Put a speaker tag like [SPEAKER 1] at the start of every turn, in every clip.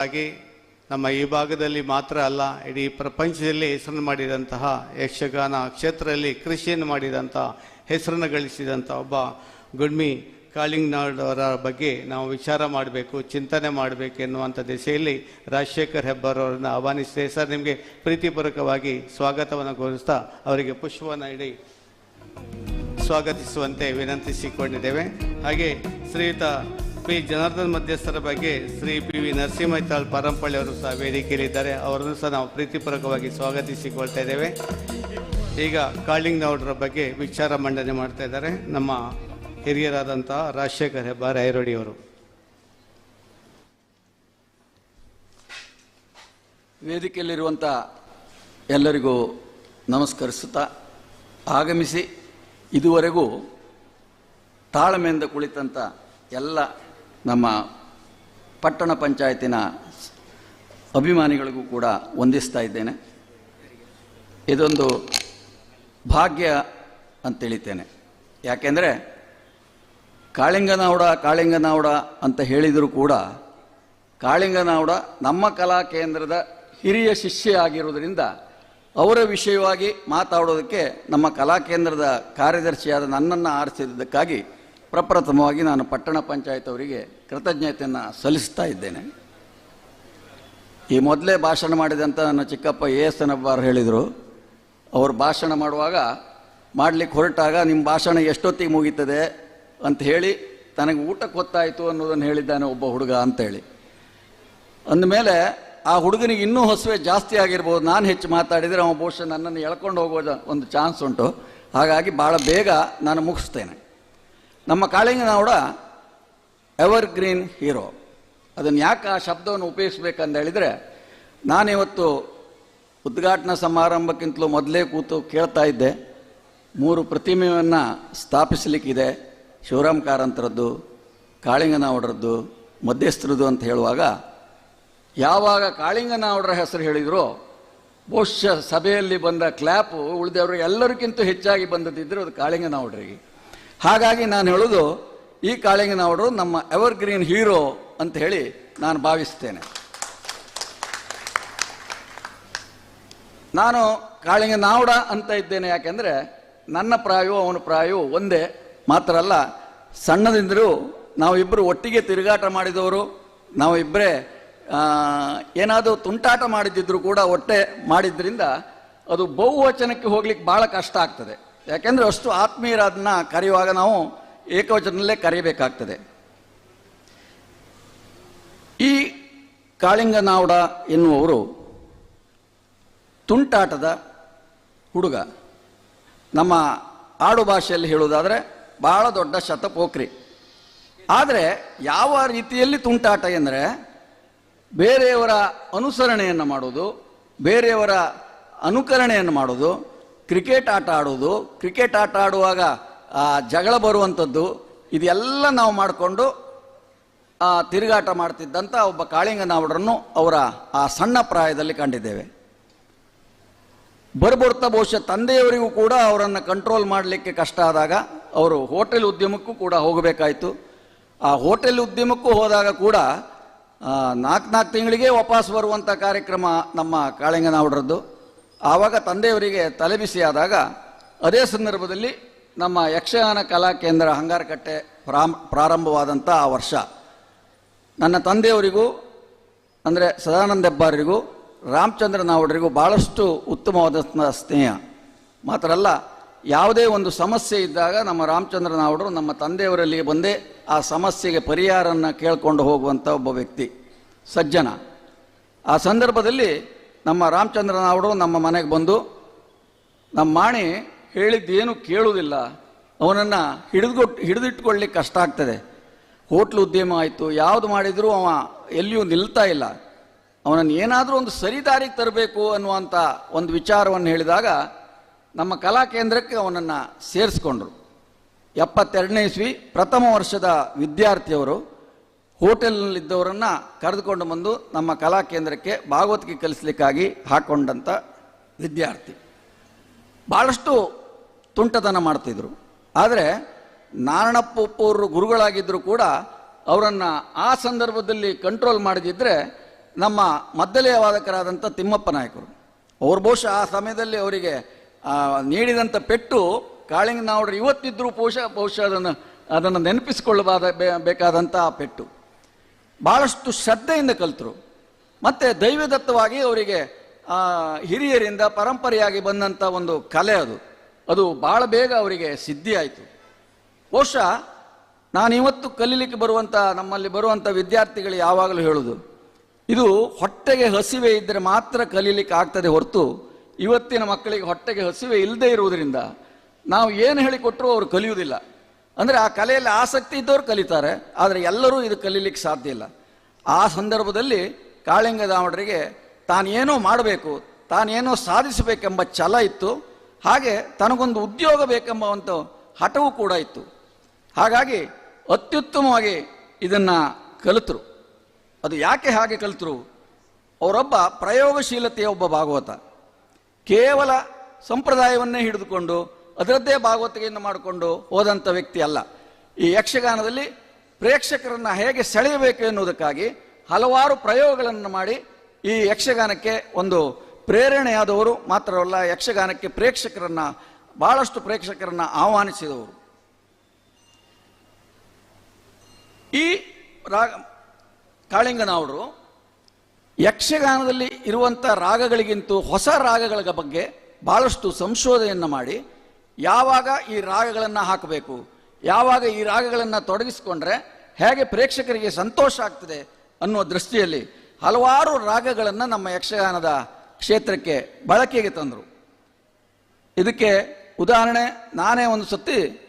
[SPEAKER 1] ಹಾಗೆ ನಮ್ಮ ಈ ಭಾಗದಲ್ಲಿ ಮಾತ್ರ ಅಲ್ಲ, ಇಡೀ ಪ್ರಪಂಚದಲ್ಲಿ ಹೆಸರನ್ನು ಮಾಡಿದಂತಹ ಯಕ್ಷಗಾನ ಕ್ಷೇತ್ರದಲ್ಲಿ ಕೃಷಿಯನ್ನು ಮಾಡಿದಂಥ ಹೆಸರನ್ನು ಗಳಿಸಿದಂಥ ಒಬ್ಬ ಗುಡ್ಮಿ ಕಾಳಿಂಗ್ನಾಡ್ ಅವರ ಬಗ್ಗೆ ನಾವು ವಿಚಾರ ಮಾಡಬೇಕು, ಚಿಂತನೆ ಮಾಡಬೇಕು ಎನ್ನುವಂಥ ದಿಸೆಯಲ್ಲಿ ರಾಜಶೇಖರ್ ಹೆಬ್ಬಾರ್ ಅವರನ್ನು ಆಹ್ವಾನಿಸಿದೆ. ಸರ್, ನಿಮಗೆ ಪ್ರೀತಿಪೂರ್ವಕವಾಗಿ ಸ್ವಾಗತವನ್ನು ಘೋಷಿಸ್ತಾ ಅವರಿಗೆ ಪುಷ್ಪವನ್ನು ಇಡಿ ಸ್ವಾಗತಿಸುವಂತೆ ವಿನಂತಿಸಿಕೊಂಡಿದ್ದೇವೆ. ಹಾಗೆ ಶ್ರೀಯುತ ಪಿ ಜನಾರ್ದನ್ ಮಧ್ಯಸ್ಥರ ಬಗ್ಗೆ ಶ್ರೀ ಪಿ ವಿ ನರಸಿಂಹಿತಾಳ್ ಪರಂಪಳ್ಳಿ ಅವರು ಸಹ ವೇದಿಕೆಯಲ್ಲಿದ್ದಾರೆ. ಅವರನ್ನು ಸಹ ನಾವು ಪ್ರೀತಿಪೂರ್ವಕವಾಗಿ ಸ್ವಾಗತಿಸಿಕೊಳ್ತಾ ಇದ್ದೇವೆ. ಈಗ ಕಾಳಿಂಗ್ ನೌಡ್ರ ಬಗ್ಗೆ ವಿಚಾರ ಮಂಡನೆ ಮಾಡ್ತಾ ಇದ್ದಾರೆ. ನಮ್ಮ ಹಿರಿಯರಾದಂತಹ ರಾಜಶೇಖರ್ ಹೆಬ್ಬಾರ್ ಐರೋಡಿ ಅವರು.
[SPEAKER 2] ವೇದಿಕೆಯಲ್ಲಿರುವಂಥ ಎಲ್ಲರಿಗೂ ನಮಸ್ಕರಿಸುತ್ತಾ ಆಗಮಿಸಿ ಇದುವರೆಗೂ ತಾಳ್ಮೆಯಿಂದ ಕುಳಿತಂಥ ಎಲ್ಲ ನಮ್ಮ ಪಟ್ಟಣ ಪಂಚಾಯತಿನ ಅಭಿಮಾನಿಗಳಿಗೂ ಕೂಡ ವಂದಿಸ್ತಾ ಇದ್ದೇನೆ. ಇದೊಂದು ಭಾಗ್ಯ ಅಂತೇಳಿತೇನೆ ಯಾಕೆಂದರೆ ಕಾಳಿಂಗನೌಡ ಕಾಳಿಂಗನೌಡ ಅಂತ ಹೇಳಿದರೂ ಕೂಡ ಕಾಳಿಂಗನೌಡ ನಮ್ಮ ಕಲಾ ಕೇಂದ್ರದ ಹಿರಿಯ ಶಿಷ್ಯ ಆಗಿರುವುದರಿಂದ ಅವರ ವಿಷಯವಾಗಿ ಮಾತಾಡೋದಕ್ಕೆ ನಮ್ಮ ಕಲಾ ಕೇಂದ್ರದ ಕಾರ್ಯದರ್ಶಿಯಾದ ನನ್ನನ್ನು ಆರಿಸಿದ್ದಕ್ಕಾಗಿ ಪ್ರಪ್ರಥಮವಾಗಿ ನಾನು ಪಟ್ಟಣ ಪಂಚಾಯತ್ ಅವರಿಗೆ ಕೃತಜ್ಞತೆಯನ್ನು ಸಲ್ಲಿಸ್ತಾ ಇದ್ದೇನೆ. ಈ ಮೊದಲೇ ಭಾಷಣ ಮಾಡಿದಂಥ ನನ್ನ ಚಿಕ್ಕಪ್ಪ ಎ ಎಸ್ ನಬ್ಬಾರ್ ಹೇಳಿದರು. ಅವರು ಭಾಷಣ ಮಾಡುವಾಗ ಮಾಡಲಿಕ್ಕೆ ಹೊರಟಾಗ ನಿಮ್ಮ ಭಾಷಣ ಎಷ್ಟೊತ್ತಿಗೆ ಮುಗೀತದೆ ಅಂತ ಹೇಳಿ ತನಗೆ ಊಟಕ್ಕೆ ಗೊತ್ತಾಯಿತು ಅನ್ನೋದನ್ನು ಹೇಳಿದ್ದಾನೆ ಒಬ್ಬ ಹುಡುಗ ಅಂತೇಳಿ. ಅಂದಮೇಲೆ ಆ ಹುಡುಗನಿಗೆ ಇನ್ನೂ ಹಸುವೆ ಜಾಸ್ತಿ ಆಗಿರ್ಬೋದು. ನಾನು ಹೆಚ್ಚು ಮಾತಾಡಿದರೆ ಅವನು ಬಹುಶಃ ನನ್ನನ್ನು ಎಳ್ಕೊಂಡು ಹೋಗೋದು ಒಂದು ಚಾನ್ಸ್ ಉಂಟು. ಹಾಗಾಗಿ ಭಾಳ ಬೇಗ ನಾನು ಮುಗಿಸ್ತೇನೆ. ನಮ್ಮ ಕಾಳಿಂಗನವಡ ಎವರ್ ಗ್ರೀನ್ ಹೀರೋ ಅದನ್ನು ಯಾಕೆ ಆ ಶಬ್ದವನ್ನು ಉಪಯೋಗಿಸ್ಬೇಕಂತ ಹೇಳಿದರೆ, ನಾನಿವತ್ತು ಉದ್ಘಾಟನಾ ಸಮಾರಂಭಕ್ಕಿಂತಲೂ ಮೊದಲೇ ಕೂತು ಕೇಳ್ತಾ ಇದ್ದೆ, ಮೂರು ಪ್ರತಿಮೆಯನ್ನು ಸ್ಥಾಪಿಸಲಿಕ್ಕಿದೆ, ಶಿವರಾಮ್ ಕಾರಂತರದ್ದು ಕಾಳಿಂಗನೌಡರದ್ದು ಮಧ್ಯಸ್ಥರದ್ದು ಅಂತ ಹೇಳುವಾಗ, ಯಾವಾಗ ಕಾಳಿಂಗನೌಡರ ಹೆಸರು ಹೇಳಿದರೂ, ಬಹುಶಃ ಸಭೆಯಲ್ಲಿ ಬಂದ ಕ್ಲ್ಯಾಪು ಉಳಿದವರು ಎಲ್ಲರಿಗಿಂತ ಹೆಚ್ಚಾಗಿ ಬಂದದಿದ್ದರೆ ಅದು ಕಾಳಿಂಗನೌಡರಿಗೆ ಹಾಗಾಗಿ ನಾನು ಹೇಳೋದು, ಈ ಕಾಳಿಂಗನವರು ನಮ್ಮ ಎವರ್ಗ್ರೀನ್ ಹೀರೋ ಅಂತ ಹೇಳಿ ನಾನು ಭಾವಿಸ್ತೇನೆ. ನಾನು ಕಾಳಿಂಗನಾವುಡ ಅಂತ ಇದ್ದೇನೆ ಯಾಕೆಂದರೆ, ನನ್ನ ಪ್ರಾಯವು ಅವನ ಪ್ರಾಯವೂ ಒಂದೇ, ಮಾತ್ರ ಅಲ್ಲ, ಸಣ್ಣದಿಂದಲೂ ನಾವಿಬ್ಬರು ಒಟ್ಟಿಗೆ ತಿರುಗಾಟ ಮಾಡಿದವರು ನಾವಿಬ್ಬರೇ ಏನಾದರೂ ತುಂಟಾಟ ಮಾಡಿದ್ದಿದ್ರು ಕೂಡ ಒಟ್ಟೆ ಮಾಡಿದ್ರಿಂದ ಅದು ಬಹುವಚನಕ್ಕೆ ಹೋಗ್ಲಿಕ್ಕೆ ಭಾಳ ಕಷ್ಟ ಆಗ್ತದೆ. ಯಾಕೆಂದರೆ ಅಷ್ಟು ಆತ್ಮೀಯರಾದನ್ನ ಕರೆಯುವಾಗ ನಾವು ಏಕವಚನದಲ್ಲೇ ಕರೆಯಬೇಕಾಗ್ತದೆ ಈ ಕಾಳಿಂಗನಾವುಡ ಎನ್ನುವವರು ತುಂಟಾಟದ ಹುಡುಗ. ನಮ್ಮ ಆಡು ಭಾಷೆಯಲ್ಲಿ ಹೇಳುವುದಾದರೆ ಬಹಳ ದೊಡ್ಡ ಶತಪೋಕ್ರಿ ಆದರೆ ಯಾವ ರೀತಿಯಲ್ಲಿ ತುಂಟಾಟ ಎಂದರೆ ಬೇರೆಯವರ ಅನುಸರಣೆಯನ್ನು ಮಾಡೋದು ಬೇರೆಯವರ ಅನುಕರಣೆಯನ್ನು ಮಾಡೋದು ಕ್ರಿಕೆಟ್ ಆಟ ಆಡೋದು. ಕ್ರಿಕೆಟ್ ಆಟ ಆಡುವಾಗ ಜಗಳ ಬರುವಂಥದ್ದು ಇದೆಲ್ಲ ನಾವು ಮಾಡಿಕೊಂಡು ತಿರುಗಾಟ ಮಾಡ್ತಿದ್ದಂಥ ಒಬ್ಬ ಕಾಳಿಂಗನವರನ್ನು ಅವರ, ಆ, ಸಣ್ಣ ಪ್ರಾಯದಲ್ಲಿ ಕಂಡಿದ್ದೇವೆ. ಬರ್ಬರ್ತಾ ಬಹುಶಃ ತಂದೆಯವರಿಗೂ ಕೂಡ ಅವರನ್ನು ಕಂಟ್ರೋಲ್ ಮಾಡಲಿಕ್ಕೆ ಕಷ್ಟ ಆದಾಗ, ಅವರು ಹೋಟೆಲ್ ಉದ್ಯಮಕ್ಕೂ ಕೂಡ ಹೋಗಬೇಕಾಯಿತು. ಆ ಹೋಟೆಲ್ ಉದ್ಯಮಕ್ಕೂ ಹೋದಾಗ ಕೂಡ ನಾಲ್ಕು ನಾಲ್ಕು ತಿಂಗಳಿಗೆ ವಾಪಸ್ ಬರುವಂಥ ಕಾರ್ಯಕ್ರಮ ನಮ್ಮ ಕಾಳಿಂಗನವರದ್ದು. ಆವಾಗ ತಂದೆಯವರಿಗೆ ತಲೆಬಿಸಿಯಾದಾಗ ಅದೇ ಸಂದರ್ಭದಲ್ಲಿ ನಮ್ಮ ಯಕ್ಷಗಾನ ಕಲಾ ಕೇಂದ್ರ ಹಂಗಾರಕಟ್ಟೆ ಪ್ರಾಮ್ ಪ್ರಾರಂಭವಾದಂಥ ಆ ವರ್ಷ. ನನ್ನ ತಂದೆಯವರಿಗೂ, ಅಂದರೆ ಸದಾನಂದ ಹೆಬ್ಬಾರರಿಗೂ ರಾಮಚಂದ್ರ ನಾವಡರಿಗೂ ಭಾಳಷ್ಟು ಉತ್ತಮವಾದಂಥ ಸ್ನ- ಸ್ನೇಹ. ಮಾತ್ರ ಅಲ್ಲ, ಯಾವುದೇ ಒಂದು ಸಮಸ್ಯೆ ಇದ್ದಾಗ ನಮ್ಮ ರಾಮಚಂದ್ರ ನಾವಡರು ನಮ್ಮ ತಂದೆಯವರಲ್ಲಿ ಬಂದೇ ಆ ಸಮಸ್ಯೆಗೆ ಪರಿಹಾರವನ್ನು ಕೇಳಿಕೊಂಡು ಹೋಗುವಂಥ ಒಬ್ಬ ವ್ಯಕ್ತಿ, ಸಜ್ಜನ. ಆ ಸಂದರ್ಭದಲ್ಲಿ ನಮ್ಮ ರಾಮಚಂದ್ರನ ಅವರು ನಮ್ಮ ಮನೆಗೆ ಬಂದು, ನಮ್ಮ ಮಾಣಿ ಹೇಳಿದ್ದೇನು ಕೇಳುವುದಿಲ್ಲ. ಅವನನ್ನು ಹಿಡಿದುಕೊಟ್ಟು ಹಿಡಿದಿಟ್ಕೊಳ್ಳಿಕ್ಕೆ ಕಷ್ಟ ಆಗ್ತದೆ. ಹೋಟ್ಲು ಉದ್ಯಮ ಆಯಿತು, ಯಾವುದು ಮಾಡಿದರೂ ಅವ ಎಲ್ಲಿಯೂ ನಿಲ್ತಾ ಇಲ್ಲ. ಅವನನ್ನು ಏನಾದರೂ ಒಂದು ಸರಿ ಸರಿದಾರಿಗೆ ತರಬೇಕು ಅನ್ನುವಂಥ ಒಂದು ವಿಚಾರವನ್ನು ಹೇಳಿದಾಗ, ನಮ್ಮ ಕಲಾ ಕೇಂದ್ರಕ್ಕೆ ಅವನನ್ನು ಸೇರಿಸ್ಕೊಂಡ್ರು. ಎಪ್ಪತ್ತೆರಡನೇ ಇಸ್ವಿ ಪ್ರಥಮ ವರ್ಷದ ವಿದ್ಯಾರ್ಥಿಯವರು. ಹೋಟೆಲ್ನಲ್ಲಿದ್ದವರನ್ನು ಕರೆದುಕೊಂಡು ಬಂದು ನಮ್ಮ ಕಲಾ ಕೇಂದ್ರಕ್ಕೆ ಭಾಗವತಿಗೆ ಕಲಿಸ್ಲಿಕ್ಕಾಗಿ ಹಾಕ್ಕೊಂಡಂಥ ವಿದ್ಯಾರ್ಥಿ. ಭಾಳಷ್ಟು ತುಂಟತನ ಮಾಡ್ತಿದ್ರು. ಆದರೆ ನಾರಣಪ್ಪಪ್ಪವರು ಗುರುಗಳಾಗಿದ್ದರೂ ಕೂಡ ಅವರನ್ನು ಆ ಸಂದರ್ಭದಲ್ಲಿ ಕಂಟ್ರೋಲ್ ಮಾಡದಿದ್ದರೆ ನಮ್ಮ ಮದ್ದಲೆಯ ವಾದಕರಾದಂಥ ತಿಮ್ಮಪ್ಪ ನಾಯಕರು. ಅವರು ಬಹುಶಃ ಆ ಸಮಯದಲ್ಲಿ ಅವರಿಗೆ ನೀಡಿದಂಥ ಪೆಟ್ಟು ಕಾಳಿಂಗನವರು ಇವತ್ತಿದ್ರೂ ಬಹುಶಃ ಬಹುಶಃ ಅದನ್ನು ಅದನ್ನು ನೆನಪಿಸಿಕೊಳ್ಳಬಾದ ಬೇಕಾದಂಥ ಪೆಟ್ಟು. ಬಹಳಷ್ಟು ಶ್ರದ್ಧೆಯಿಂದ ಕಲಿತರು. ಮತ್ತು ದೈವದತ್ತವಾಗಿ ಅವರಿಗೆ ಹಿರಿಯರಿಂದ ಪರಂಪರೆಯಾಗಿ ಬಂದಂಥ ಒಂದು ಕಲೆ ಅದು. ಅದು ಭಾಳ ಬೇಗ ಅವರಿಗೆ ಸಿದ್ಧಿಯಾಯಿತು. ಬಹುಶಃ ನಾನು ಇವತ್ತು ಕಲೀಲಿಕ್ಕೆ ಬರುವಂಥ ನಮ್ಮಲ್ಲಿ ಬರುವಂಥ ವಿದ್ಯಾರ್ಥಿಗಳು ಯಾವಾಗಲೂ ಹೇಳೋದು, ಇದು ಹೊಟ್ಟೆಗೆ ಹಸಿವೆ ಇದ್ದರೆ ಮಾತ್ರ ಕಲೀಲಿಕ್ಕೆ ಆಗ್ತದೆ ಹೊರತು, ಇವತ್ತಿನ ಮಕ್ಕಳಿಗೆ ಹೊಟ್ಟೆಗೆ ಹಸಿವೆ ಇಲ್ಲದೆ ಇರುವುದರಿಂದ ನಾವು ಏನು ಹೇಳಿಕೊಟ್ರೂ ಅವರು ಕಲಿಯುವುದಿಲ್ಲ. ಅಂದರೆ ಆ ಕಲೆಯಲ್ಲಿ ಆಸಕ್ತಿ ಇದ್ದವರು ಕಲಿತಾರೆ, ಆದರೆ ಎಲ್ಲರೂ ಇದು ಕಲೀಲಿಕ್ಕೆ ಸಾಧ್ಯ ಇಲ್ಲ. ಆ ಸಂದರ್ಭದಲ್ಲಿ ಕಾಳಿಂಗದಾವಡರಿಗೆ ತಾನೇನೋ ಮಾಡಬೇಕು, ತಾನೇನೋ ಸಾಧಿಸಬೇಕೆಂಬ ಛಲ ಇತ್ತು, ಹಾಗೆ ತನಗೊಂದು ಉದ್ಯೋಗ ಬೇಕೆಂಬ ಒಂದು ಹಠವೂ ಕೂಡ ಇತ್ತು. ಹಾಗಾಗಿ ಅತ್ಯುತ್ತಮವಾಗಿ ಇದನ್ನು ಕಲಿತರು. ಅದು ಯಾಕೆ ಹಾಗೆ ಕಲಿತರು? ಅವರೊಬ್ಬ ಪ್ರಯೋಗಶೀಲತೆಯ ಒಬ್ಬ ಭಾಗವತ. ಕೇವಲ ಸಂಪ್ರದಾಯವನ್ನೇ ಹಿಡಿದುಕೊಂಡು ಅದರದ್ದೇ ಭಾಗವತಿಕೆಯನ್ನು ಮಾಡಿಕೊಂಡು ಹೋದಂಥ ವ್ಯಕ್ತಿ ಅಲ್ಲ. ಈ ಯಕ್ಷಗಾನದಲ್ಲಿ ಪ್ರೇಕ್ಷಕರನ್ನ ಹೇಗೆ ಸೆಳೆಯಬೇಕು ಎನ್ನುವುದಕ್ಕಾಗಿ ಹಲವಾರು ಪ್ರಯೋಗಗಳನ್ನು ಮಾಡಿ ಈ ಯಕ್ಷಗಾನಕ್ಕೆ ಒಂದು ಪ್ರೇರಣೆಯಾದವರು ಮಾತ್ರವಲ್ಲ, ಯಕ್ಷಗಾನಕ್ಕೆ ಪ್ರೇಕ್ಷಕರನ್ನ, ಬಹಳಷ್ಟು ಪ್ರೇಕ್ಷಕರನ್ನ ಆಹ್ವಾನಿಸಿದವರು. ಈ ರಾಗ, ಕಾಳಿಂಗನವರು ಯಕ್ಷಗಾನದಲ್ಲಿ ಇರುವಂಥ ರಾಗಗಳಿಗಿಂತೂ ಹೊಸ ರಾಗಗಳ ಬಗ್ಗೆ ಬಹಳಷ್ಟು ಸಂಶೋಧನೆಯನ್ನು ಮಾಡಿ ಯಾವಾಗ ಈ ರಾಗಗಳನ್ನು ಹಾಕಬೇಕು? ಯಾವಾಗ ಈ ರಾಗಗಳನ್ನು ತೊಡಗಿಸಿಕೊಂಡ್ರೆ ಹೇಗೆ ಪ್ರೇಕ್ಷಕರಿಗೆ ಸಂತೋಷ ಆಗ್ತದೆ ಅನ್ನುವ ದೃಷ್ಟಿಯಲ್ಲಿ ಹಲವಾರು ರಾಗಗಳನ್ನು ನಮ್ಮ ಯಕ್ಷಗಾನದ ಕ್ಷೇತ್ರಕ್ಕೆ ಬಳಕೆಗೆ ತಂದರು. ಇದಕ್ಕೆ ಉದಾಹರಣೆ, ನಾನೇ ಒಂದು ಸತಿ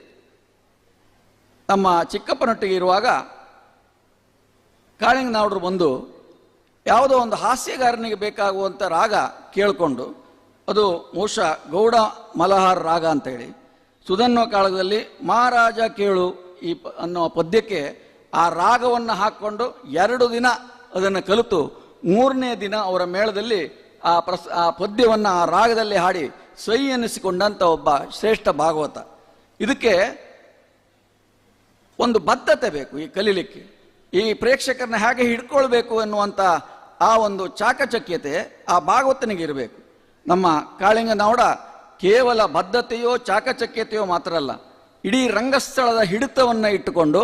[SPEAKER 2] ನಮ್ಮ ಚಿಕ್ಕಪ್ಪನೊಟ್ಟಿಗೆ ಇರುವಾಗ ಕಾಳಿಂಗನವ್ರು ಬಂದು ಯಾವುದೋ ಒಂದು ಹಾಸ್ಯಗಾರನಿಗೆ ಬೇಕಾಗುವಂಥ ರಾಗ ಕೇಳಿಕೊಂಡು ಅದು ಬಹುಶಃ ಗೌಡ ಮಲಹಾರ್ ರಾಗ ಅಂತೇಳಿ. ಸುಧನ್ವ ಕಾಲದಲ್ಲಿ ಮಹಾರಾಜ ಕೇಳು ಈ ಅನ್ನೋ ಪದ್ಯಕ್ಕೆ ಆ ರಾಗವನ್ನು ಹಾಕ್ಕೊಂಡು ಎರಡು ದಿನ ಅದನ್ನು ಕಲಿತು ಮೂರನೇ ದಿನ ಅವರ ಮೇಳದಲ್ಲಿ ಆ ಪ್ರಸ್ ಆ ಪದ್ಯವನ್ನು ಆ ರಾಗದಲ್ಲಿ ಹಾಡಿ ಸೈ ಎನಿಸಿಕೊಂಡಂಥ ಒಬ್ಬ ಶ್ರೇಷ್ಠ ಭಾಗವತ. ಇದಕ್ಕೆ ಒಂದು ಬದ್ಧತೆ ಬೇಕು ಈ ಕಲೀಲಿಕ್ಕೆ. ಈ ಪ್ರೇಕ್ಷಕರನ್ನ ಹೇಗೆ ಹಿಡ್ಕೊಳ್ಬೇಕು ಎನ್ನುವಂಥ ಆ ಒಂದು ಚಾಕಚಕ್ಯತೆ ಆ ಭಾಗವತನಿಗೆ ಇರಬೇಕು. ನಮ್ಮ ಕಾಳಿಂಗನೌಡ ಕೇವಲ ಬದ್ಧತೆಯೋ ಚಾಕಚಕ್ಯತೆಯೋ ಮಾತ್ರ ಅಲ್ಲ, ಇಡೀ ರಂಗಸ್ಥಳದ ಹಿಡಿತವನ್ನು ಇಟ್ಟುಕೊಂಡು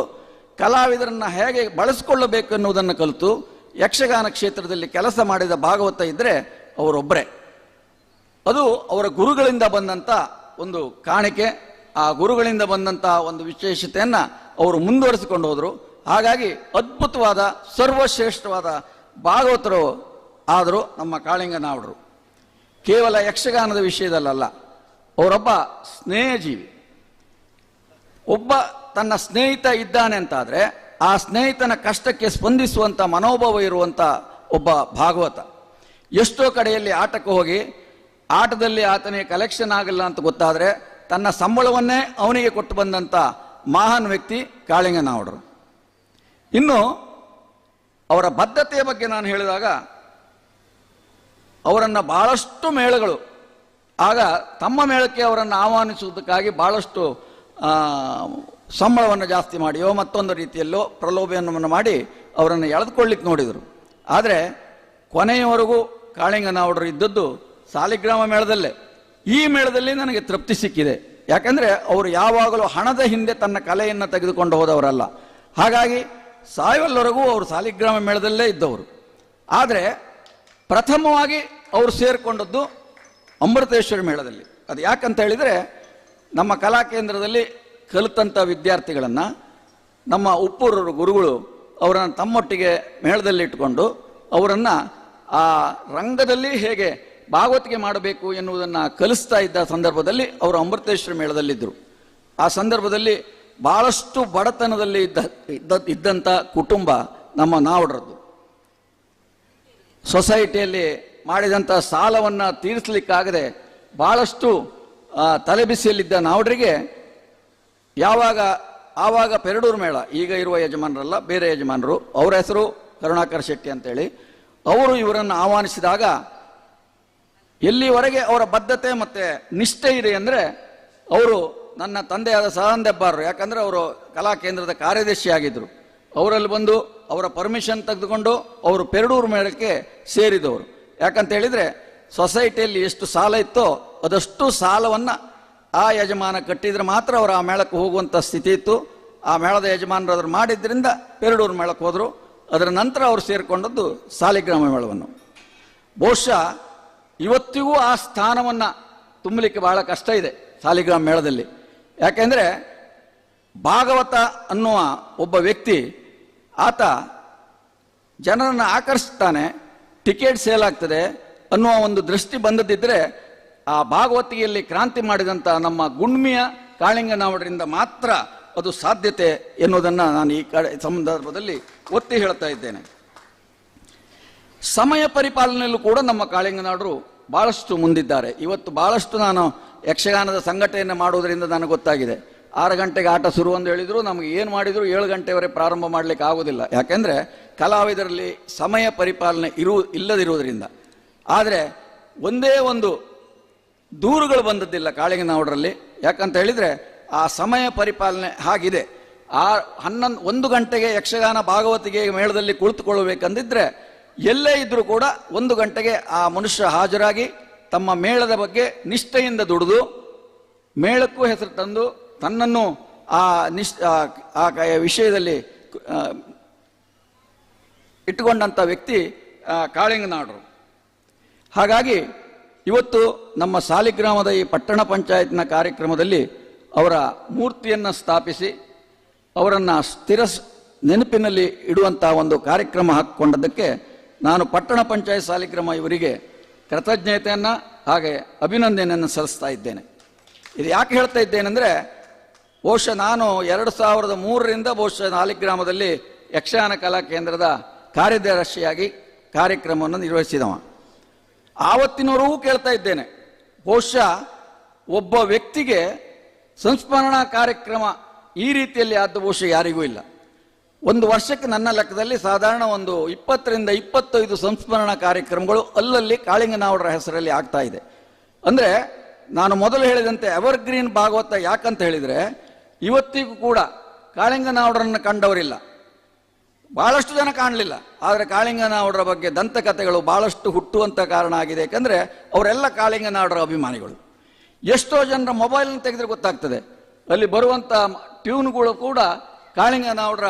[SPEAKER 2] ಕಲಾವಿದರನ್ನು ಹೇಗೆ ಬಳಸಿಕೊಳ್ಳಬೇಕು ಎನ್ನುವುದನ್ನು ಕಲಿತು ಯಕ್ಷಗಾನ ಕ್ಷೇತ್ರದಲ್ಲಿ ಕೆಲಸ ಮಾಡಿದ ಭಾಗವತ ಇದ್ದರೆ ಅವರೊಬ್ಬರೇ ಅದು ಅವರ ಗುರುಗಳಿಂದ ಬಂದಂಥ ಒಂದು ಕಾಣಿಕೆ, ಆ ಗುರುಗಳಿಂದ ಬಂದಂಥ ಒಂದು ವಿಶೇಷತೆಯನ್ನು ಅವರು ಮುಂದುವರಿಸಿಕೊಂಡು ಹೋದರು. ಹಾಗಾಗಿ ಅದ್ಭುತವಾದ, ಸರ್ವಶ್ರೇಷ್ಠವಾದ ಭಾಗವತರು ಆದರೂ ನಮ್ಮ ಕಾಳಿಂಗನಾವಡರು ಕೇವಲ ಯಕ್ಷಗಾನದ ವಿಷಯದಲ್ಲಲ್ಲ, ಅವರೊಬ್ಬ ಸ್ನೇಹಜೀವಿ. ಒಬ್ಬ ತನ್ನ ಸ್ನೇಹಿತ ಇದ್ದಾನೆ ಅಂತಾದರೆ, ಆ ಸ್ನೇಹಿತನ ಕಷ್ಟಕ್ಕೆ ಸ್ಪಂದಿಸುವಂಥ ಮನೋಭಾವ ಇರುವಂಥ ಒಬ್ಬ ಭಾಗವತ. ಎಷ್ಟೋ ಕಡೆಯಲ್ಲಿ ಆಟಕ್ಕೆ ಹೋಗಿ, ಆಟದಲ್ಲಿ ಆತನಿಗೆ ಕಲೆಕ್ಷನ್ ಆಗಲ್ಲ ಅಂತ ಗೊತ್ತಾದರೆ, ತನ್ನ ಸಂಬಳವನ್ನೇ ಅವನಿಗೆ ಕೊಟ್ಟು ಬಂದಂಥ ಮಹಾನ್ ವ್ಯಕ್ತಿ ಕಾಳಿಂಗನಾವಡರು ಇನ್ನು, ಅವರ ಬದ್ಧತೆಯ ಬಗ್ಗೆ ನಾನು ಹೇಳಿದಾಗ ಅವರನ್ನು ಭಾಳಷ್ಟು ಮೇಳಗಳು. ಆಗ ತಮ್ಮ ಮೇಳಕ್ಕೆ ಅವರನ್ನು ಆಹ್ವಾನಿಸುವುದಕ್ಕಾಗಿ ಭಾಳಷ್ಟು ಸಂಬಳವನ್ನು ಜಾಸ್ತಿ ಮಾಡಿಯೋ ಮತ್ತೊಂದು ರೀತಿಯಲ್ಲೋ ಪ್ರಲೋಭನವನ್ನು ಮಾಡಿ ಅವರನ್ನು ಎಳೆದುಕೊಳ್ಳಿಕ್ಕೆ ನೋಡಿದರು. ಆದರೆ ಕೊನೆಯವರೆಗೂ ಕಾಳಿಂಗನವಡರು ಇದ್ದದ್ದು ಸಾಲಿಗ್ರಾಮ ಮೇಳದಲ್ಲೇ. ಈ ಮೇಳದಲ್ಲಿ ನನಗೆ ತೃಪ್ತಿ ಸಿಕ್ಕಿದೆ. ಯಾಕಂದರೆ ಅವರು ಯಾವಾಗಲೂ ಹಣದ ಹಿಂದೆ ತನ್ನ ಕಲೆಯನ್ನು ತೆಗೆದುಕೊಂಡು ಹೋದವರಲ್ಲ. ಹಾಗಾಗಿ ಸಾಯುವಲ್ಲವರೆಗೂ ಅವರು ಸಾಲಿಗ್ರಾಮ ಮೇಳದಲ್ಲೇ ಇದ್ದವರು. ಆದರೆ ಪ್ರಥಮವಾಗಿ ಅವರು ಸೇರಿಕೊಂಡದ್ದು ಅಮೃತೇಶ್ವರ ಮೇಳದಲ್ಲಿ. ಅದು ಯಾಕಂತ ಹೇಳಿದರೆ, ನಮ್ಮ ಕಲಾ ಕೇಂದ್ರದಲ್ಲಿ ಕಲಿತಂಥ ವಿದ್ಯಾರ್ಥಿಗಳನ್ನು ನಮ್ಮ ಉಪ್ಪೂರರು ಗುರುಗಳು ಅವರನ್ನು ತಮ್ಮೊಟ್ಟಿಗೆ ಮೇಳದಲ್ಲಿ ಇಟ್ಕೊಂಡು ಅವರನ್ನು ಆ ರಂಗದಲ್ಲಿ ಹೇಗೆ ಭಾಗವತಿಗೆ ಮಾಡಬೇಕು ಎನ್ನುವುದನ್ನು ಕಲಿಸ್ತಾ ಇದ್ದ ಸಂದರ್ಭದಲ್ಲಿ ಅವರು ಅಮೃತೇಶ್ವರ ಮೇಳದಲ್ಲಿದ್ದರು. ಆ ಸಂದರ್ಭದಲ್ಲಿ ಭಾಳಷ್ಟು ಬಡತನದಲ್ಲಿ ಇದ್ದ ಇದ್ದ ಇದ್ದಂಥ ಕುಟುಂಬ ನಮ್ಮ ನಾವಡರದ್ದು. ಸೊಸೈಟಿಯಲ್ಲಿ ಮಾಡಿದಂಥ ಸಾಲವನ್ನು ತೀರಿಸಲಿಕ್ಕಾಗದೆ ಭಾಳಷ್ಟು ತಲೆಬಿಸಿಯಲ್ಲಿದ್ದ ನಾವಡರಿಗೆ ಯಾವಾಗ, ಆವಾಗ ಪೆರಡೂರು ಮೇಳ, ಈಗ ಇರುವ ಯಜಮಾನರಲ್ಲ, ಬೇರೆ ಯಜಮಾನರು, ಅವರ ಹೆಸರು ಕರುಣಾಕರ್ ಶೆಟ್ಟಿ ಅಂತೇಳಿ, ಅವರು ಇವರನ್ನು ಆಹ್ವಾನಿಸಿದಾಗ ಎಲ್ಲಿವರೆಗೆ ಅವರ ಬದ್ಧತೆ ಮತ್ತು ನಿಷ್ಠೆ ಇದೆ ಅಂದರೆ ಅವರು ನನ್ನ ತಂದೆಯಾದ ಸದಾನಂದೆಬ್ಬಾರರು ದೆಬ್ಬಾರರು ಯಾಕಂದ್ರೆ ಅವರು ಕಲಾ ಕೇಂದ್ರದ ಕಾರ್ಯದರ್ಶಿ ಆಗಿದ್ದರು ಅವರಲ್ಲಿ ಬಂದು ಅವರ ಪರ್ಮಿಷನ್ ತೆಗೆದುಕೊಂಡು ಅವರು ಪೆರಡೂರು ಮೇಳಕ್ಕೆ ಸೇರಿದವರು. ಯಾಕಂತ ಹೇಳಿದ್ರೆ ಸೊಸೈಟಿಯಲ್ಲಿ ಎಷ್ಟು ಸಾಲ ಇತ್ತೋ ಅದಷ್ಟು ಸಾಲವನ್ನು ಆ ಯಜಮಾನ ಕಟ್ಟಿದ್ರೆ ಮಾತ್ರ ಅವರು ಆ ಮೇಳಕ್ಕೆ ಹೋಗುವಂತ ಸ್ಥಿತಿ ಇತ್ತು. ಆ ಮೇಳದ ಯಜಮಾನರು ಅದನ್ನು ಮಾಡಿದ್ರಿಂದ ಪೆರಡೂರು ಮೇಳಕ್ಕೆ ಹೋದರು. ಅದರ ನಂತರ ಅವರು ಸೇರಿಕೊಂಡದ್ದು ಸಾಲಿಗ್ರಾಮ ಮೇಳವನ್ನು. ಬಹುಶಃ ಇವತ್ತಿಗೂ ಆ ಸ್ಥಾನವನ್ನ ತುಂಬಲಿಕ್ಕೆ ಬಹಳ ಕಷ್ಟ ಇದೆ ಸಾಲಿಗ್ರಾಮ ಮೇಳದಲ್ಲಿ. ಯಾಕೆಂದರೆ ಭಾಗವತ ಅನ್ನುವ ಒಬ್ಬ ವ್ಯಕ್ತಿ ಆತ ಜನರನ್ನು ಆಕರ್ಷಿಸ್ತಾನೆ ಟಿಕೆಟ್ ಸೇಲ್ ಆಗ್ತದೆ ಅನ್ನುವ ಒಂದು ದೃಷ್ಟಿ ಬಂದದಿದ್ರೆ ಆ ಭಾಗವತಿಯಲ್ಲಿ ಕ್ರಾಂತಿ ಮಾಡಿದಂಥ ನಮ್ಮ ಗುಣ್ಮಿಯ ಕಾಳಿಂಗನವರಿಂದ ಮಾತ್ರ ಅದು ಸಾಧ್ಯತೆ ಎನ್ನುವುದನ್ನು ನಾನು ಈ ಕಡೆ ಸಂದರ್ಭದಲ್ಲಿ ಒತ್ತಿ ಹೇಳ್ತಾ ಇದ್ದೇನೆ. ಸಮಯ ಪರಿಪಾಲನೆಯಲ್ಲೂ ಕೂಡ ನಮ್ಮ ಕಾಳಿಂಗನಾಡರು ಬಹಳಷ್ಟು ಮುಂದಿದ್ದಾರೆ. ಇವತ್ತು ಬಹಳಷ್ಟು ನಾನು ಯಕ್ಷಗಾನದ ಸಂಘಟನೆಯನ್ನು ಮಾಡುವುದರಿಂದ ನನಗೆ ಗೊತ್ತಾಗಿದೆ. ಆರು ಗಂಟೆಗೆ ಆಟ ಶುರು ಅಂತ ಹೇಳಿದ್ರು, ನಮಗೆ ಏನು ಮಾಡಿದ್ರು ಏಳು ಗಂಟೆವರೆಗೆ ಪ್ರಾರಂಭ ಮಾಡಲಿಕ್ಕೆ ಆಗೋದಿಲ್ಲ. ಯಾಕೆಂದರೆ ಕಲಾವಿದರಲ್ಲಿ ಸಮಯ ಪರಿಪಾಲನೆ ಇರು, ಇಲ್ಲದಿರುವುದರಿಂದ. ಆದರೆ ಒಂದೇ ಒಂದು ದೂರುಗಳು ಬಂದದ್ದಿಲ್ಲ ಕಾಳಿಂಗನವಡರಲ್ಲಿ ಯಾಕಂತ ಹೇಳಿದರೆ ಆ ಸಮಯ ಪರಿಪಾಲನೆ ಹಾಗಿದೆ. ಆ ಹನ್ನೊಂದು, ಒಂದು ಗಂಟೆಗೆ ಯಕ್ಷಗಾನ ಭಾಗವತಿಗೆ ಮೇಳದಲ್ಲಿ ಕುಳಿತುಕೊಳ್ಳಬೇಕಂದಿದ್ರೆ ಎಲ್ಲೇ ಇದ್ದರೂ ಕೂಡ ಒಂದು ಗಂಟೆಗೆ ಆ ಮನುಷ್ಯ ಹಾಜರಾಗಿ ತಮ್ಮ ಮೇಳದ ಬಗ್ಗೆ ನಿಷ್ಠೆಯಿಂದ ದುಡಿದು, ಮೇಳಕ್ಕೂ ಹೆಸರು ತಂದು ತನ್ನನ್ನು ಆ ನಿಶ್, ಆ- ವಿಷಯದಲ್ಲಿ ಇಟ್ಟುಕೊಂಡಂಥ ವ್ಯಕ್ತಿ ಕಾಳಿಂಗನಾಡರು. ಹಾಗಾಗಿ ಇವತ್ತು ನಮ್ಮ ಸಾಲಿಗ್ರಾಮದ ಈ ಪಟ್ಟಣ ಪಂಚಾಯತ್ನ ಕಾರ್ಯಕ್ರಮದಲ್ಲಿ ಅವರ ಮೂರ್ತಿಯನ್ನು ಸ್ಥಾಪಿಸಿ, ಅವರನ್ನು ಸ್ಥಿರ ನೆನಪಿನಲ್ಲಿ ಇಡುವಂಥ ಒಂದು ಕಾರ್ಯಕ್ರಮ ಹಾಕಿಕೊಂಡದ್ದಕ್ಕೆ ನಾನು ಪಟ್ಟಣ ಪಂಚಾಯತ್ ಸಾಲಿಗ್ರಾಮ ಇವರಿಗೆ ಕೃತಜ್ಞತೆಯನ್ನು ಹಾಗೆ ಅಭಿನಂದನೆಯನ್ನು ಸಲ್ಲಿಸ್ತಾ ಇದ್ದೇನೆ. ಇದು ಯಾಕೆ ಹೇಳ್ತಾ ಇದ್ದೇನೆಂದರೆ ಬಹುಶಃ ನಾನು ಎರಡು ಸಾವಿರದ ಮೂರರಿಂದ ಬಹುಶಃ ಸಾಲಿಗ್ರಾಮದಲ್ಲಿ ಯಕ್ಷಗಾನ ಕಲಾ ಕೇಂದ್ರದ ಕಾರ್ಯದರ್ಶಿಯಾಗಿ ಕಾರ್ಯಕ್ರಮವನ್ನು ನಿರ್ವಹಿಸಿದವ. ಆವತ್ತಿನವರೆಗೂ ಕೇಳ್ತಾ ಇದ್ದೇನೆ. ಬಹುಶಃ ಒಬ್ಬ ವ್ಯಕ್ತಿಗೆ ಸಂಸ್ಮರಣಾ ಕಾರ್ಯಕ್ರಮ ಈ ರೀತಿಯಲ್ಲಿ ಆದ ಬಹುಶಃ ಯಾರಿಗೂ ಇಲ್ಲ. ಒಂದು ವರ್ಷಕ್ಕೆ ನನ್ನ ಲೆಕ್ಕದಲ್ಲಿ ಸಾಧಾರಣ ಒಂದು ಇಪ್ಪತ್ತರಿಂದ ಇಪ್ಪತ್ತೈದು ಸಂಸ್ಮರಣಾ ಕಾರ್ಯಕ್ರಮಗಳು ಅಲ್ಲಲ್ಲಿ ಕಾಳಿಂಗನಾವಡರ ಹೆಸರಲ್ಲಿ ಆಗ್ತಾ ಇದೆ. ಅಂದರೆ ನಾನು ಮೊದಲು ಹೇಳಿದಂತೆ ಎವರ್ಗ್ರೀನ್ ಭಾಗವತ ಯಾಕಂತ ಹೇಳಿದ್ರೆ ಇವತ್ತಿಗೂ ಕೂಡ ಕಾಳಿಂಗನಾವುಡರನ್ನು ಕಂಡವರಿಲ್ಲ. ಬಹಳಷ್ಟು ಜನ ಕಾಣಲಿಲ್ಲ. ಆದರೆ ಕಾಳಿಂಗನಾವುಡರ ಬಗ್ಗೆ ದಂತಕಥೆಗಳು ಬಹಳಷ್ಟು ಹುಟ್ಟುವಂಥ ಕಾರಣ ಆಗಿದೆ. ಯಾಕಂದ್ರೆ ಅವರೆಲ್ಲ ಕಾಳಿಂಗನಾವುಡರ ಅಭಿಮಾನಿಗಳು. ಎಷ್ಟೋ ಜನರ ಮೊಬೈಲ್ ತೆಗೆದ್ರೆ ಗೊತ್ತಾಗ್ತದೆ. ಅಲ್ಲಿ ಬರುವಂಥ ಟ್ಯೂನ್ಗಳು ಕೂಡ ಕಾಳಿಂಗನಾವುಡರ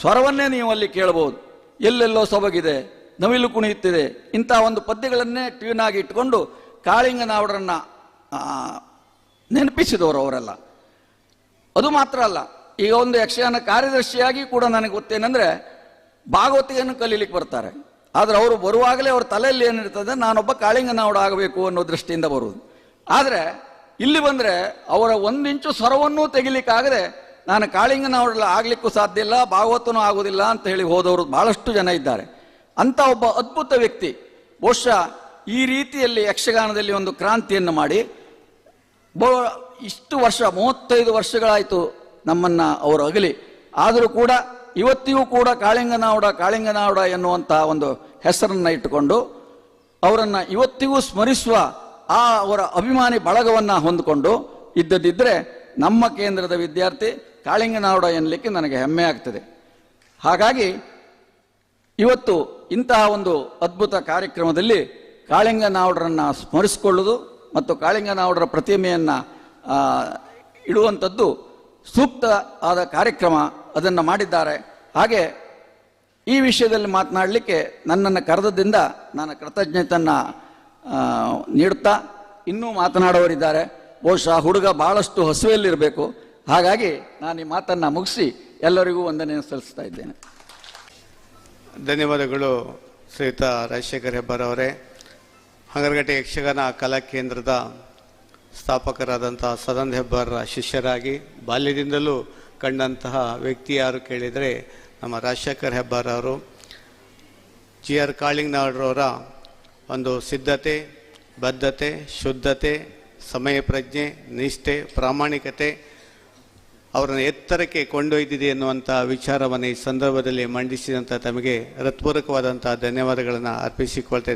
[SPEAKER 2] ಸ್ವರವನ್ನೇ ನೀವು ಅಲ್ಲಿ ಕೇಳಬಹುದು. ಎಲ್ಲೆಲ್ಲೋ ಸೊಬಗಿದೆ, ನವಿಲು ಕುಣಿಯುತ್ತಿದೆ, ಇಂಥ ಒಂದು ಪದ್ಯಗಳನ್ನೇ ಟ್ಯೂನ್ ಆಗಿ ಇಟ್ಕೊಂಡು ಕಾಳಿಂಗನಾವುಡರನ್ನ ನೆನಪಿಸಿದವರು ಅವರೆಲ್ಲ. ಅದು ಮಾತ್ರ ಅಲ್ಲ ಈಗ ಒಂದು ಯಕ್ಷಗಾನ ಕಾರ್ಯದರ್ಶಿಯಾಗಿ ಕೂಡ ನನಗೆ ಗೊತ್ತೇನೆಂದ್ರೆ ಭಾಗವತಿಯನ್ನು ಕಲೀಲಿಕ್ಕೆ ಬರ್ತಾರೆ. ಆದರೆ ಅವರು ಬರುವಾಗಲೇ ಅವ್ರ ತಲೆಯಲ್ಲಿ ಏನಿರ್ತದೆ, ನಾನೊಬ್ಬ ಕಾಳಿಂಗನಾವಡ ಆಗಬೇಕು ಅನ್ನೋ ದೃಷ್ಟಿಯಿಂದ ಬರುವುದು. ಆದರೆ, ಇಲ್ಲಿ ಬಂದರೆ ಅವರ ಒಂದಿಂಚು ಸ್ವರವನ್ನೂ ತೆಗಿಲಿಕ್ಕಾಗದೆ, ನಾನು ಕಾಳಿಂಗನಾವಡಲ್ಲ ಆಗಲಿಕ್ಕೂ ಸಾಧ್ಯ ಇಲ್ಲ, ಭಾಗವತನೂ ಆಗುವುದಿಲ್ಲ ಅಂತ ಹೇಳಿ ಹೋದವರು ಬಹಳಷ್ಟು ಜನ ಇದ್ದಾರೆ. ಅಂತ ಒಬ್ಬ ಅದ್ಭುತ ವ್ಯಕ್ತಿ, ಬಹುಶಃ ಈ ರೀತಿಯಲ್ಲಿ ಯಕ್ಷಗಾನದಲ್ಲಿ ಒಂದು ಕ್ರಾಂತಿಯನ್ನು ಮಾಡಿ ಇಷ್ಟು ವರ್ಷ, ಮೂವತ್ತೈದು ವರ್ಷಗಳಾಯಿತು ನಮ್ಮನ್ನ ಅವರು ಅಗಲಿ. ಆದರೂ ಕೂಡ ಇವತ್ತಿಗೂ ಕೂಡ ಕಾಳಿಂಗನಾವಡ ಕಾಳಿಂಗನಾವಡ ಎನ್ನುವಂತಹ ಒಂದು ಹೆಸರನ್ನು ಇಟ್ಟುಕೊಂಡು ಅವರನ್ನು ಇವತ್ತಿಗೂ ಸ್ಮರಿಸುವ ಆ ಅವರ ಅಭಿಮಾನಿ ಬಳಗವನ್ನು ಹೊಂದಿಕೊಂಡು ಇದ್ದದಿದ್ದರೆ ನಮ್ಮ ಕೇಂದ್ರದ ವಿದ್ಯಾರ್ಥಿ ಕಾಳಿಂಗನಾವಡ ಎನ್ನಲಿಕ್ಕೆ ನನಗೆ ಹೆಮ್ಮೆ ಆಗ್ತದೆ. ಹಾಗಾಗಿ ಇವತ್ತು ಇಂತಹ ಒಂದು ಅದ್ಭುತ ಕಾರ್ಯಕ್ರಮದಲ್ಲಿ ಕಾಳಿಂಗನಾವಡರನ್ನು ಸ್ಮರಿಸಿಕೊಳ್ಳುವುದು ಮತ್ತು ಕಾಳಿಂಗನಾವಡರ ಪ್ರತಿಮೆಯನ್ನ ಇಡುವಂಥದ್ದು ಸೂಕ್ತ ಆದ ಕಾರ್ಯಕ್ರಮ ಅದನ್ನು ಮಾಡಿದ್ದಾರೆ. ಹಾಗೆ ಈ ವಿಷಯದಲ್ಲಿ ಮಾತನಾಡಲಿಕ್ಕೆ ನನ್ನನ್ನು ಕರೆದದ್ದಿಂದ ನಾನು ಕೃತಜ್ಞತೆಯನ್ನು ನೀಡುತ್ತಾ ಇನ್ನೂ ಮಾತನಾಡೋರಿದ್ದಾರೆ ಬಹುಶಃ ಹುಡುಗ ಭಾಳಷ್ಟು ಹಸುವೆಯಲ್ಲಿರಬೇಕು. ಹಾಗಾಗಿ ನಾನು ಈ ಮಾತನ್ನು ಮುಗಿಸಿ ಎಲ್ಲರಿಗೂ ವಂದನೆಯನ್ನು ಸಲ್ಲಿಸ್ತಾ ಇದ್ದೇನೆ.
[SPEAKER 1] ಧನ್ಯವಾದಗಳು ಶ್ರೀತಾ ರಾಜಶೇಖರ್ ಹೆಬ್ಬಾರ್ ಅವರೇ. ಹಂಗರಗಟ್ಟೆ ಯಕ್ಷಗಾನ ಕಲಾ ಕೇಂದ್ರದ ಸ್ಥಾಪಕರಾದಂತಹ ಸದನ್ ಹೆಬ್ಬಾರರ ಶಿಷ್ಯರಾಗಿ ಬಾಲ್ಯದಿಂದಲೂ ಕಂಡಂತಹ ವ್ಯಕ್ತಿ ಯಾರು ಕೇಳಿದರೆ ನಮ್ಮ ರಾಜಶೇಖರ್ ಹೆಬ್ಬಾರ್ ಅವರು. ಜಿ ಆರ್ ಕಾಳಿಂಗ್ನಾಡ್ರವರ ಒಂದು ಸಿದ್ಧತೆ, ಬದ್ಧತೆ, ಶುದ್ಧತೆ, ಸಮಯ ಪ್ರಜ್ಞೆ, ನಿಷ್ಠೆ, ಪ್ರಾಮಾಣಿಕತೆ ಅವರನ್ನು ಎತ್ತರಕ್ಕೆ ಕೊಂಡೊಯ್ದಿದೆ ಎನ್ನುವಂಥ ವಿಚಾರವನ್ನು ಈ ಸಂದರ್ಭದಲ್ಲಿ ಮಂಡಿಸಿದಂಥ ತಮಗೆ ಹೃತ್ಪೂರ್ವಕವಾದಂಥ ಧನ್ಯವಾದಗಳನ್ನು ಅರ್ಪಿಸಿಕೊಳ್ತಾ ಇದ್ದೇನೆ.